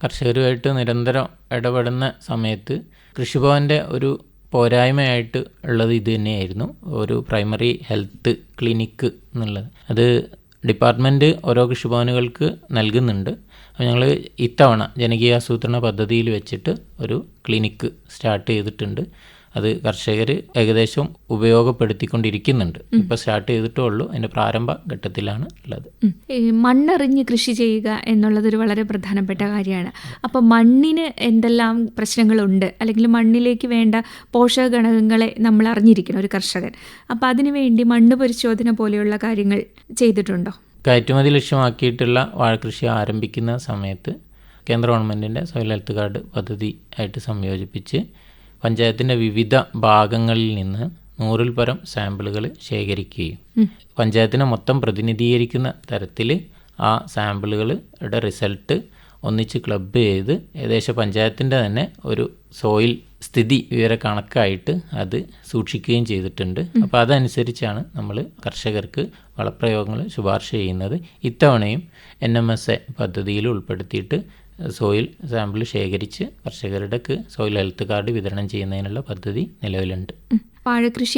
കർഷകരുമായിട്ട് നിരന്തരം ഇടപെടുന്ന സമയത്ത് കൃഷിഭവന്റെ ഒരു പോരായ്മയായിട്ട് ഉള്ളത് ഇത് തന്നെയായിരുന്നു. ഒരു പ്രൈമറി ഹെൽത്ത് ക്ലിനിക്ക് എന്നുള്ളത്. അത് ഡിപ്പാർട്ട്മെന്റ് ഓരോ കൃഷിഭവനുകൾക്ക് നൽകുന്നുണ്ട്. അപ്പോൾ ഞങ്ങൾ ഇത്തവണ ജനകീയാസൂത്രണ പദ്ധതിയിൽ വെച്ചിട്ട് ഒരു ക്ലിനിക്ക് സ്റ്റാർട്ട് ചെയ്തിട്ടുണ്ട്. അത് കർഷകർ ഏകദേശം ഉപയോഗപ്പെടുത്തിക്കൊണ്ടിരിക്കുന്നുണ്ട്. ഇപ്പോൾ സ്റ്റാർട്ട് ചെയ്തിട്ടേ ഉള്ളൂ. അതിന്റെ പ്രാരംഭ ഘട്ടത്തിലാണ് ഉള്ളത്. മണ്ണറിഞ്ഞ് കൃഷി ചെയ്യുക എന്നുള്ളതൊരു വളരെ പ്രധാനപ്പെട്ട കാര്യമാണ്. അപ്പോൾ മണ്ണിന് എന്തെല്ലാം പ്രശ്നങ്ങളുണ്ട്? അല്ലെങ്കിൽ മണ്ണിലേക്ക് വേണ്ട പോഷക ഘടകങ്ങളെ നമ്മൾ അറിഞ്ഞിരിക്കണം ഒരു കർഷകൻ. അപ്പോൾ അതിനുവേണ്ടി മണ്ണ് പരിശോധന പോലെയുള്ള കാര്യങ്ങൾ ചെയ്തിട്ടുണ്ടോ? കയറ്റുമതി ലക്ഷ്യമാക്കിയിട്ടുള്ള വാഴകൃഷി ആരംഭിക്കുന്ന സമയത്ത് കേന്ദ്ര ഗവൺമെന്റിന്റെ സോയിൽ ഹെൽത്ത് കാർഡ് പദ്ധതി ആയിട്ട് സംയോജിപ്പിച്ച് പഞ്ചായത്തിന്റെ വിവിധ ഭാഗങ്ങളിൽ നിന്ന് നൂറിൽ പരം സാമ്പിളുകൾ ശേഖരിക്കുകയും പഞ്ചായത്തിനെ മൊത്തം പ്രതിനിധീകരിക്കുന്ന തരത്തിൽ ആ സാമ്പിളുകളുടെ റിസൾട്ട് ഒന്നിച്ച് ക്ലബ്ബ് ചെയ്ത് ഏകദേശം പഞ്ചായത്തിന്റെ തന്നെ ഒരു സോയിൽ സ്ഥിതി വിവര കണക്കായിട്ട് അത് സൂക്ഷിക്കുകയും ചെയ്തിട്ടുണ്ട്. അപ്പോൾ അതനുസരിച്ചാണ് നമ്മൾ കർഷകർക്ക് വളപ്രയോഗങ്ങൾ ശുപാർശ ചെയ്യുന്നത്. ഇത്തവണയും എൻ എം എസ് എ പദ്ധതിയിൽ ഉൾപ്പെടുത്തിയിട്ട് സോയിൽ സാമ്പിൾ ശേഖരിച്ച് കർഷകരുടെക്ക് സോയിൽ ഹെൽത്ത് കാർഡ് വിതരണം ചെയ്യുന്നതിനുള്ള പദ്ധതി നിലവിലുണ്ട്. ഉം.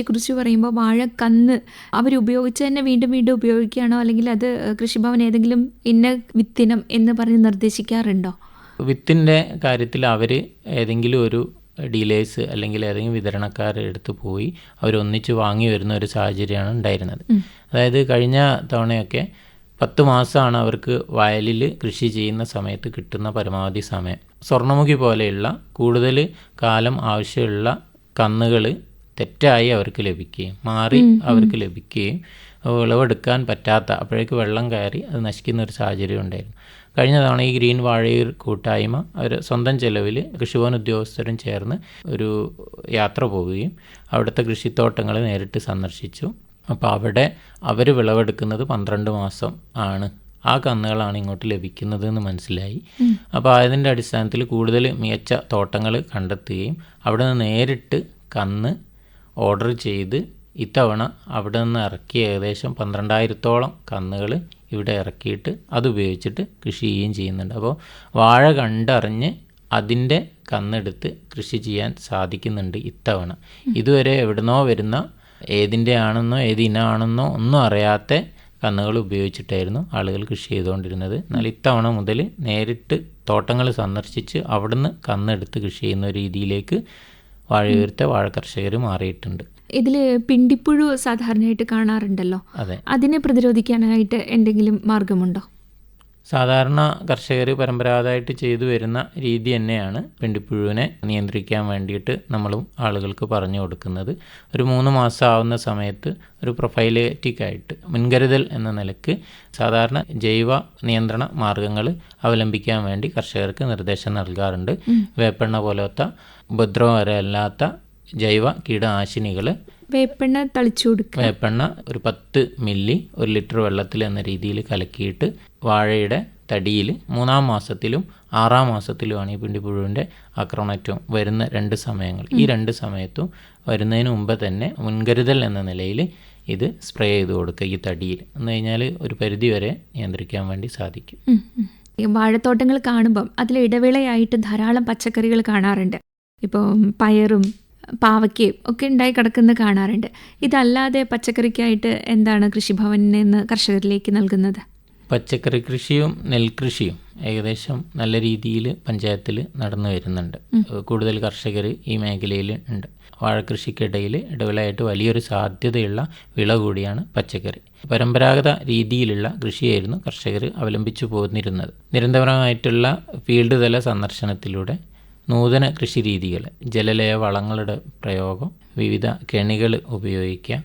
കുറിച്ച് പറയുമ്പോൾ വാഴക്കന്ന് അവരുപയോഗിച്ച് തന്നെ വീണ്ടും വീണ്ടും ഉപയോഗിക്കുകയാണോ? അല്ലെങ്കിൽ അത് കൃഷിഭവൻ ഏതെങ്കിലും ഇന്ന വിത്തിനം എന്ന് പറഞ്ഞ് നിർദ്ദേശിക്കാറുണ്ടോ? വിത്തിന്റെ കാര്യത്തിൽ അവർ ഏതെങ്കിലും ഒരു ഡീലേഴ്സ് അല്ലെങ്കിൽ ഏതെങ്കിലും വിതരണക്കാർ എടുത്ത് പോയി അവരൊന്നിച്ച് വാങ്ങി വരുന്ന ഒരു സാഹചര്യമാണ് ഉണ്ടായിരുന്നത്. അതായത് കഴിഞ്ഞ തവണയൊക്കെ പത്ത് മാസമാണ് അവർക്ക് വയലിൽ കൃഷി ചെയ്യുന്ന സമയത്ത് കിട്ടുന്ന പരമാവധി സമയം. സ്വർണമുഖി പോലെയുള്ള കൂടുതൽ കാലം ആവശ്യമുള്ള കന്നുകൾ തെറ്റായി അവർക്ക് ലഭിക്കുകയും മാറി അവർക്ക് ലഭിക്കുകയും വിളവെടുക്കാൻ പറ്റാത്ത അപ്പോഴേക്ക് വെള്ളം കയറി അത് നശിക്കുന്ന ഒരു സാഹചര്യം ഉണ്ടായിരുന്നു. കഴിഞ്ഞ തവണ ഈ ഗ്രീൻ വാഴയൂർ കൂട്ടായ്മ അവർ സ്വന്തം ചെലവിൽ കൃഷിഭവൻ ഉദ്യോഗസ്ഥരും ചേർന്ന് ഒരു യാത്ര പോവുകയും അവിടുത്തെ കൃഷിത്തോട്ടങ്ങൾ നേരിട്ട് സന്ദർശിച്ചു. അപ്പോൾ അവിടെ അവർ വിളവെടുക്കുന്നത് പന്ത്രണ്ട് മാസം ആണ്. ആ കന്നുകളാണ് ഇങ്ങോട്ട് ലഭിക്കുന്നത് എന്ന് മനസ്സിലായി. അപ്പോൾ അതിന്റെ അടിസ്ഥാനത്തിൽ കൂടുതൽ മികച്ച തോട്ടങ്ങൾ കണ്ടെത്തുകയും അവിടെ നിന്ന് നേരിട്ട് കന്ന് ഓർഡർ ചെയ്ത് ഇത്തവണ അവിടെ നിന്ന് ഇറക്കിയ ഏകദേശം പന്ത്രണ്ടായിരത്തോളം കന്നുകൾ ഇവിടെ ഇറക്കിയിട്ട് അത് ഉപയോഗിച്ചിട്ട് കൃഷി ചെയ്യുകയും ചെയ്യുന്നുണ്ട്. അപ്പോൾ വാഴ കണ്ടറിഞ്ഞ് അതിന്റെ കന്നെടുത്ത് കൃഷി ചെയ്യാൻ സാധിക്കുന്നുണ്ട് ഇത്തവണ. ഇതുവരെ എവിടുന്നോ വരുന്ന ഏതിന്റെ ആണെന്നോ ഏത് ഇനമാണെന്നോ ഒന്നും അറിയാത്ത കന്നുകൾ ഉപയോഗിച്ചിട്ടായിരുന്നു ആളുകൾ കൃഷി ചെയ്തുകൊണ്ടിരുന്നത്. എന്നാൽ ഇത്തവണ മുതൽ നേരിട്ട് തോട്ടങ്ങൾ സന്ദർശിച്ച് അവിടുന്ന് കന്നെടുത്ത് കൃഷി ചെയ്യുന്ന രീതിയിലേക്ക് വാഴയൂരത്തെ വാഴ കർഷകർ മാറിയിട്ടുണ്ട്. ഇതിൽ പിണ്ടിപ്പുഴു സാധാരണയായിട്ട് കാണാറുണ്ടല്ലോ. അതെ. അതിനെ പ്രതിരോധിക്കാനായിട്ട് എന്തെങ്കിലും മാർഗമുണ്ടോ? സാധാരണ കർഷകർ പരമ്പരാഗതമായിട്ട് ചെയ്തു വരുന്ന രീതി തന്നെയാണ് വെണ്ടിപ്പുഴുവിനെ നിയന്ത്രിക്കാൻ വേണ്ടിയിട്ട് നമ്മളും ആളുകൾക്ക് പറഞ്ഞു കൊടുക്കുന്നത്. ഒരു മൂന്ന് മാസം ആവുന്ന സമയത്ത് ഒരു പ്രൊഫൈലേറ്റിക് ആയിട്ട് മുൻകരുതൽ എന്ന നിലയ്ക്ക് സാധാരണ ജൈവ നിയന്ത്രണ മാർഗങ്ങൾ അവലംബിക്കാൻ വേണ്ടി കർഷകർക്ക് നിർദ്ദേശം നൽകാറുണ്ട്. വേപ്പെണ്ണ പോലത്തെ ഉപദ്രവകരമല്ലാത്ത ജൈവ കീടനാശിനികൾ വേപ്പെണ്ണ തളിച്ചു കൊടുക്കുക. വേപ്പെണ്ണ ഒരു പത്ത് മില്ലി ഒരു ലിറ്റർ വെള്ളത്തിൽ എന്ന രീതിയിൽ കലക്കിയിട്ട് വാഴയുടെ തടിയിൽ മൂന്നാം മാസത്തിലും ആറാം മാസത്തിലുമാണ് ഈ പിണ്ടിപ്പുഴുവിന്റെ ആക്രമണത്വം വരുന്ന രണ്ട് സമയങ്ങൾ. ഈ രണ്ട് സമയത്തും വരുന്നതിന് മുമ്പ് തന്നെ മുൻകരുതൽ എന്ന നിലയിൽ ഇത് സ്പ്രേ ചെയ്ത് കൊടുക്കുക ഈ തടിയിൽ. എന്ന് കഴിഞ്ഞാൽ ഒരു പരിധി വരെ നിയന്ത്രിക്കാൻ വേണ്ടി സാധിക്കും. ഈ വാഴത്തോട്ടങ്ങൾ കാണുമ്പം അതിൽ ഇടവേളയായിട്ട് ധാരാളം പച്ചക്കറികൾ കാണാറുണ്ട്. ഇപ്പോൾ പയറും പാവയ്ക്കയും ഒക്കെ ഉണ്ടായി കിടക്കുന്നത് കാണാറുണ്ട്. ഇതല്ലാതെ പച്ചക്കറിക്കായിട്ട് എന്താണ് കൃഷിഭവനിൽ നിന്ന് കർഷകരിലേക്ക് നൽകുന്നത്? പച്ചക്കറി കൃഷിയും നെൽകൃഷിയും ഏകദേശം നല്ല രീതിയിൽ പഞ്ചായത്തിൽ നടന്നു വരുന്നുണ്ട്. കൂടുതൽ കർഷകർ ഈ മേഖലയിൽ ഉണ്ട്. വാഴക്കൃഷിക്കിടയിൽ ഇടവിളയായിട്ട് വലിയൊരു സാധ്യതയുള്ള വിള കൂടിയാണ് പച്ചക്കറി. പരമ്പരാഗത രീതിയിലുള്ള കൃഷിയായിരുന്നു കർഷകർ അവലംബിച്ചു പോന്നിരുന്നത്. നിരന്തരമായിട്ടുള്ള ഫീൽഡ് തല സന്ദർശനത്തിലൂടെ നൂതന കൃഷി രീതികൾ ജലലയ വളങ്ങളുടെ പ്രയോഗം വിവിധ കെണികൾ ഉപയോഗിക്കുക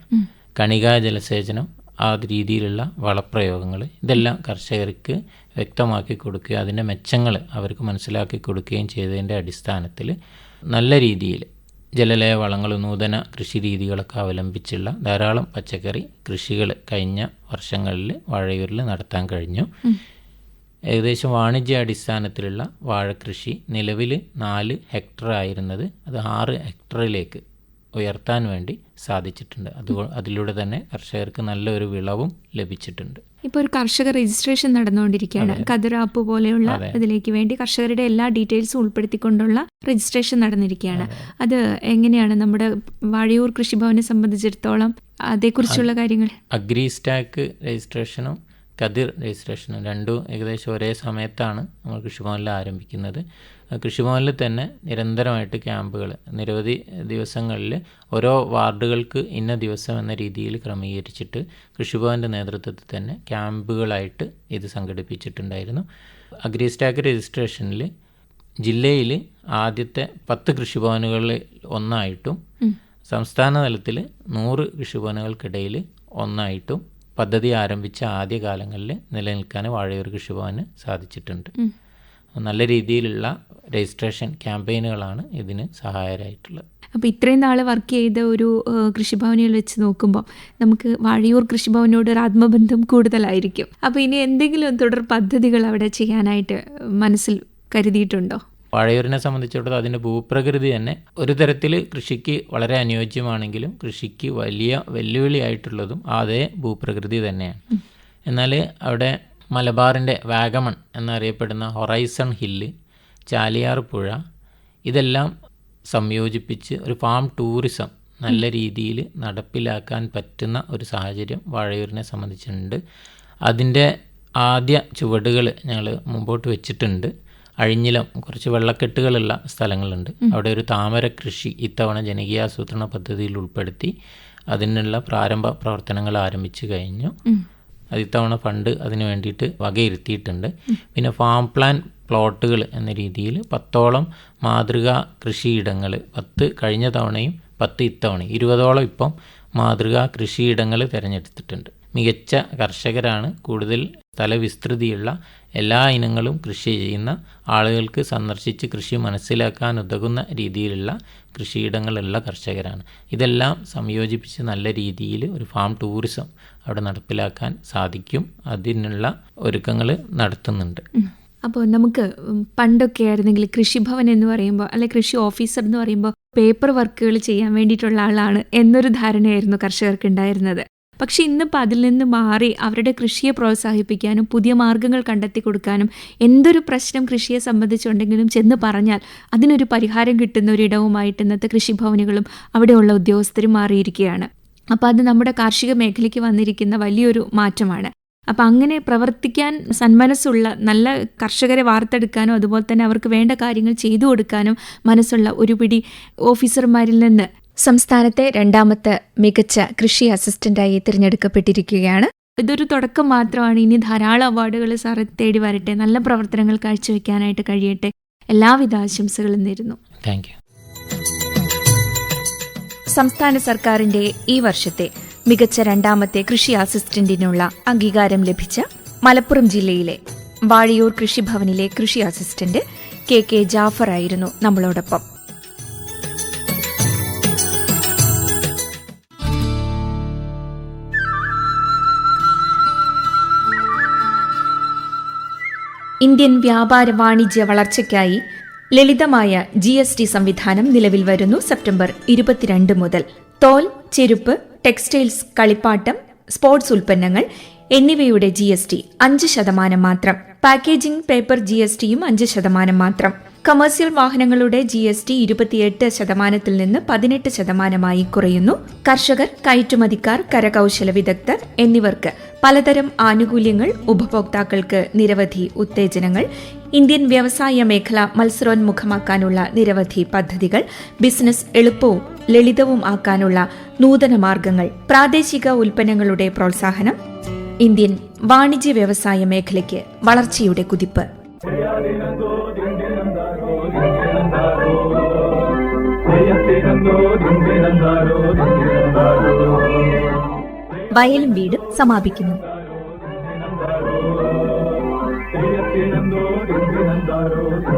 കണികാ ജലസേചനം ആ രീതിയിലുള്ള വളപ്രയോഗങ്ങൾ ഇതെല്ലാം കർഷകർക്ക് വ്യക്തമാക്കി കൊടുക്കുക അതിന്റെ മെച്ചങ്ങൾ അവർക്ക് മനസ്സിലാക്കി കൊടുക്കുകയും ചെയ്തതിന്റെ അടിസ്ഥാനത്തിൽ നല്ല രീതിയിൽ ജലലയ വളങ്ങൾ നൂതന കൃഷി രീതികളൊക്കെ അവലംബിച്ചുള്ള ധാരാളം പച്ചക്കറി കൃഷികൾ കഴിഞ്ഞ വർഷങ്ങളിൽ വാഴയൂരിൽ നടത്താൻ കഴിഞ്ഞു. ഏകദേശം വാണിജ്യ അടിസ്ഥാനത്തിലുള്ള വാഴക്കൃഷി നിലവിൽ നാല് ഹെക്ടർ ആയിരുന്നത് അത് ആറ് ഹെക്ടറിലേക്ക് ഉയർത്താൻ വേണ്ടി സാധിച്ചിട്ടുണ്ട്. അത് അതിലൂടെ തന്നെ കർഷകർക്ക് നല്ലൊരു വിളവും ലഭിച്ചിട്ടുണ്ട്. ഇപ്പോൾ ഒരു കർഷക രജിസ്ട്രേഷൻ നടന്നുകൊണ്ടിരിക്കുകയാണ്. കതിർ ആപ്പ് പോലെയുള്ള ഇതിലേക്ക് വേണ്ടി കർഷകരുടെ എല്ലാ ഡീറ്റെയിൽസും ഉൾപ്പെടുത്തിക്കൊണ്ടുള്ള രജിസ്ട്രേഷൻ നടന്നിരിക്കുകയാണ്. അത്. എങ്ങനെയാണ് നമ്മുടെ വാഴയൂർ കൃഷിഭവനെ സംബന്ധിച്ചിടത്തോളം അതേക്കുറിച്ചുള്ള കാര്യങ്ങൾ? അഗ്രി സ്റ്റാക്ക് രജിസ്ട്രേഷനും കതിർ രജിസ്ട്രേഷൻ. രണ്ടും ഏകദേശം ഒരേ സമയത്താണ് നമ്മൾ കൃഷിഭവനിൽ ആരംഭിക്കുന്നത്. കൃഷിഭവനിൽ തന്നെ നിരന്തരമായിട്ട് ക്യാമ്പുകൾ നിരവധി ദിവസങ്ങളിൽ ഓരോ വാർഡുകൾക്ക് ഇന്ന ദിവസം എന്ന രീതിയിൽ ക്രമീകരിച്ചിട്ട് കൃഷിഭവന്റെ നേതൃത്വത്തിൽ തന്നെ ക്യാമ്പുകളായിട്ട് ഇത് സംഘടിപ്പിച്ചിട്ടുണ്ടായിരുന്നു. അഗ്രിസ്റ്റാക്ക് രജിസ്ട്രേഷനിൽ ജില്ലയിൽ ആദ്യത്തെ പത്ത് കൃഷിഭവനുകളിൽ ഒന്നായിട്ടും സംസ്ഥാന തലത്തിൽ നൂറ് കൃഷിഭവനുകൾക്കിടയിൽ ഒന്നായിട്ടും പദ്ധതി ആരംഭിച്ച ആദ്യ കാലങ്ങളിൽ നിലനിൽക്കാൻ വാഴയൂർ കൃഷിഭവന് സാധിച്ചിട്ടുണ്ട്. നല്ല രീതിയിലുള്ള രജിസ്ട്രേഷൻ ക്യാമ്പയിനുകളാണ് ഇതിന് സഹായകരായിട്ടുള്ളത്. അപ്പോൾ ഇത്രയും നാൾ വർക്ക് ചെയ്ത ഒരു കൃഷിഭവനിൽ വെച്ച് നോക്കുമ്പോൾ നമുക്ക് വാഴയൂർ കൃഷിഭവനോട് ഒരു ആത്മബന്ധം കൂടുതലായിരിക്കും. അപ്പോൾ ഇനി എന്തെങ്കിലും തുടർ പദ്ധതികൾ അവിടെ ചെയ്യാനായിട്ട് മനസ്സിൽ കരുതിയിട്ടുണ്ടോ? വാഴയൂരിനെ സംബന്ധിച്ചിടത്തോളം അതിന്റെ ഭൂപ്രകൃതി തന്നെ ഒരു തരത്തിൽ കൃഷിക്ക് വളരെ അനുയോജ്യമാണെങ്കിലും കൃഷിക്ക് വലിയ വെല്ലുവിളിയായിട്ടുള്ളതും അതേ ഭൂപ്രകൃതി തന്നെയാണ്. എന്നാൽ അവിടെ മലബാറിന്റെ വാഗമൺ എന്നറിയപ്പെടുന്ന ഹൊറൈസൺ ഹില്ല് ചാലിയാർ പുഴ ഇതെല്ലാം സംയോജിപ്പിച്ച് ഒരു ഫാം ടൂറിസം നല്ല രീതിയിൽ നടപ്പിലാക്കാൻ പറ്റുന്ന ഒരു സാഹചര്യം വാഴയൂരിനെ സംബന്ധിച്ചിട്ടുണ്ട്. അതിന്റെ ആദ്യ ചുവടുകൾ ഞങ്ങൾ മുമ്പോട്ട് വെച്ചിട്ടുണ്ട്. അഴിഞ്ഞിലം കുറച്ച് വെള്ളക്കെട്ടുകളുള്ള സ്ഥലങ്ങളുണ്ട്. അവിടെ ഒരു താമര കൃഷി ഇത്തവണ ജനകീയാസൂത്രണ പദ്ധതിയിൽ ഉൾപ്പെടുത്തി അതിനുള്ള പ്രാരംഭ പ്രവർത്തനങ്ങൾ ആരംഭിച്ചു കഴിഞ്ഞു. അത് ഇത്തവണ ഫണ്ട് അതിന് വേണ്ടിയിട്ട് വകയിരുത്തിയിട്ടുണ്ട്. പിന്നെ ഫാം പ്ലാൻ പ്ലോട്ടുകൾ എന്ന രീതിയിൽ പത്തോളം മാതൃകാ കൃഷിയിടങ്ങൾ പത്ത് കഴിഞ്ഞ തവണയും പത്ത് ഇത്തവണ ഇരുപതോളം ഇപ്പം മാതൃകാ കൃഷിയിടങ്ങൾ തിരഞ്ഞെടുത്തിട്ടുണ്ട്. മികച്ച കർഷകരാണ് കൂടുതൽ സ്ഥലവിസ്തൃതിയുള്ള എല്ലാ ഇനങ്ങളും കൃഷി ചെയ്യുന്ന ആളുകൾക്ക് സന്ദർശിച്ച് കൃഷി മനസ്സിലാക്കാൻ ഉതകുന്ന രീതിയിലുള്ള കൃഷിയിടങ്ങളുള്ള കർഷകരാണ്. ഇതെല്ലാം സംയോജിപ്പിച്ച് നല്ല രീതിയിൽ ഒരു ഫാം ടൂറിസം അവിടെ നടപ്പിലാക്കാൻ സാധിക്കും. അതിനുള്ള ഒരുക്കങ്ങൾ നടത്തുന്നുണ്ട്. അപ്പോൾ നമുക്ക് പണ്ടൊക്കെ ആയിരുന്നെങ്കിൽ കൃഷിഭവൻ എന്ന് പറയുമ്പോൾ അല്ലെ കൃഷി ഓഫീസർ എന്ന് പറയുമ്പോൾ പേപ്പർ വർക്കുകൾ ചെയ്യാൻ വേണ്ടിയിട്ടുള്ള ആളാണ് എന്നൊരു ധാരണയായിരുന്നു കർഷകർക്ക് ഉണ്ടായിരുന്നത് പക്ഷെ ഇന്നിപ്പോൾ അതിൽ നിന്ന് മാറി അവരുടെ കൃഷിയെ പ്രോത്സാഹിപ്പിക്കാനും പുതിയ മാർഗങ്ങൾ കണ്ടെത്തി കൊടുക്കാനും എന്തൊരു പ്രശ്നം കൃഷിയെ സംബന്ധിച്ചുണ്ടെങ്കിലും ചെന്ന് പറഞ്ഞാൽ അതിനൊരു പരിഹാരം കിട്ടുന്ന ഒരിടവുമായിട്ട് ഇന്നത്തെ കൃഷിഭവനുകളും അവിടെയുള്ള ഉദ്യോഗസ്ഥരും മാറിയിരിക്കുകയാണ്. അപ്പോൾ അത് നമ്മുടെ കാർഷിക മേഖലയ്ക്ക് വന്നിരിക്കുന്ന വലിയൊരു മാറ്റമാണ്. അപ്പം അങ്ങനെ പ്രവർത്തിക്കാൻ സന്മനസ്സുള്ള നല്ല കർഷകരെ വാർത്തെടുക്കാനും അതുപോലെ തന്നെ അവർക്ക് വേണ്ട കാര്യങ്ങൾ ചെയ്തു കൊടുക്കാനും മനസ്സുള്ള ഒരു പിടി ഓഫീസർമാരിൽ നിന്ന് സംസ്ഥാനത്തെ രണ്ടാമത്തെ മികച്ച കൃഷി അസിസ്റ്റന്റായി തിരഞ്ഞെടുക്കപ്പെട്ടിരിക്കുകയാണ്. ഇതൊരു തുടക്കം മാത്രമാണ്. ഇനി ധാരാളം അവാർഡുകൾ സാറ് തേടി വരട്ടെ. നല്ല പ്രവർത്തനങ്ങൾ കാഴ്ചവെക്കാനായിട്ട് കഴിയട്ടെ. എല്ലാവിധ ആശംസകളും നേരുന്നു. താങ്ക് യു സംസ്ഥാന സർക്കാരിന്റെ ഈ വർഷത്തെ മികച്ച രണ്ടാമത്തെ കൃഷി അസിസ്റ്റന്റിനുള്ള അംഗീകാരം ലഭിച്ച മലപ്പുറം ജില്ലയിലെ വാഴിയൂർ കൃഷിഭവനിലെ കൃഷി അസിസ്റ്റന്റ് കെ കെ ജാഫർ ആയിരുന്നു നമ്മളോടൊപ്പം. ഇന്ത്യൻ വ്യാപാര വാണിജ്യ വളർച്ചയ്ക്കായി ലളിതമായ ജി എസ് ടി സംവിധാനം നിലവിൽ വരുന്നു സെപ്റ്റംബർ ഇരുപത്തിരണ്ട് മുതൽ. തോൽ ചെരുപ്പ് ടെക്സ്റ്റൈൽസ് കളിപ്പാട്ടം സ്പോർട്സ് ഉൽപ്പന്നങ്ങൾ എന്നിവയുടെ ജി എസ് ടി അഞ്ച് ശതമാനം മാത്രം. പാക്കേജിംഗ് പേപ്പർ ജി എസ് ടിയും അഞ്ച് ശതമാനം മാത്രം. കമേഴ്സ്യൽ വാഹനങ്ങളുടെ ജി എസ് ടി ഇരുപത്തിയെട്ട് ശതമാനത്തിൽ നിന്ന് പതിനെട്ട് ശതമാനമായി കുറയുന്നു. കർഷകർ കയറ്റുമതിക്കാർ കരകൗശല വിദഗ്ധർ എന്നിവർക്ക് പലതരം ആനുകൂല്യങ്ങൾ ഉപഭോക്താക്കൾക്ക് നിരവധി ഉത്തേജനങ്ങൾ ഇന്ത്യൻ വ്യവസായ മേഖല മത്സരോന്മുഖമാക്കാനുള്ള നിരവധി പദ്ധതികൾ ബിസിനസ് എളുപ്പവും ലളിതവും ആക്കാനുള്ള നൂതന മാർഗങ്ങൾ പ്രാദേശിക ഉൽപ്പന്നങ്ങളുടെ പ്രോത്സാഹനം ഇന്ത്യൻ വാണിജ്യ വ്യവസായ മേഖലയ്ക്ക് വളർച്ചയുടെ കുതിപ്പ്. വയലും വീടും സമാപിക്കുന്നു ോ.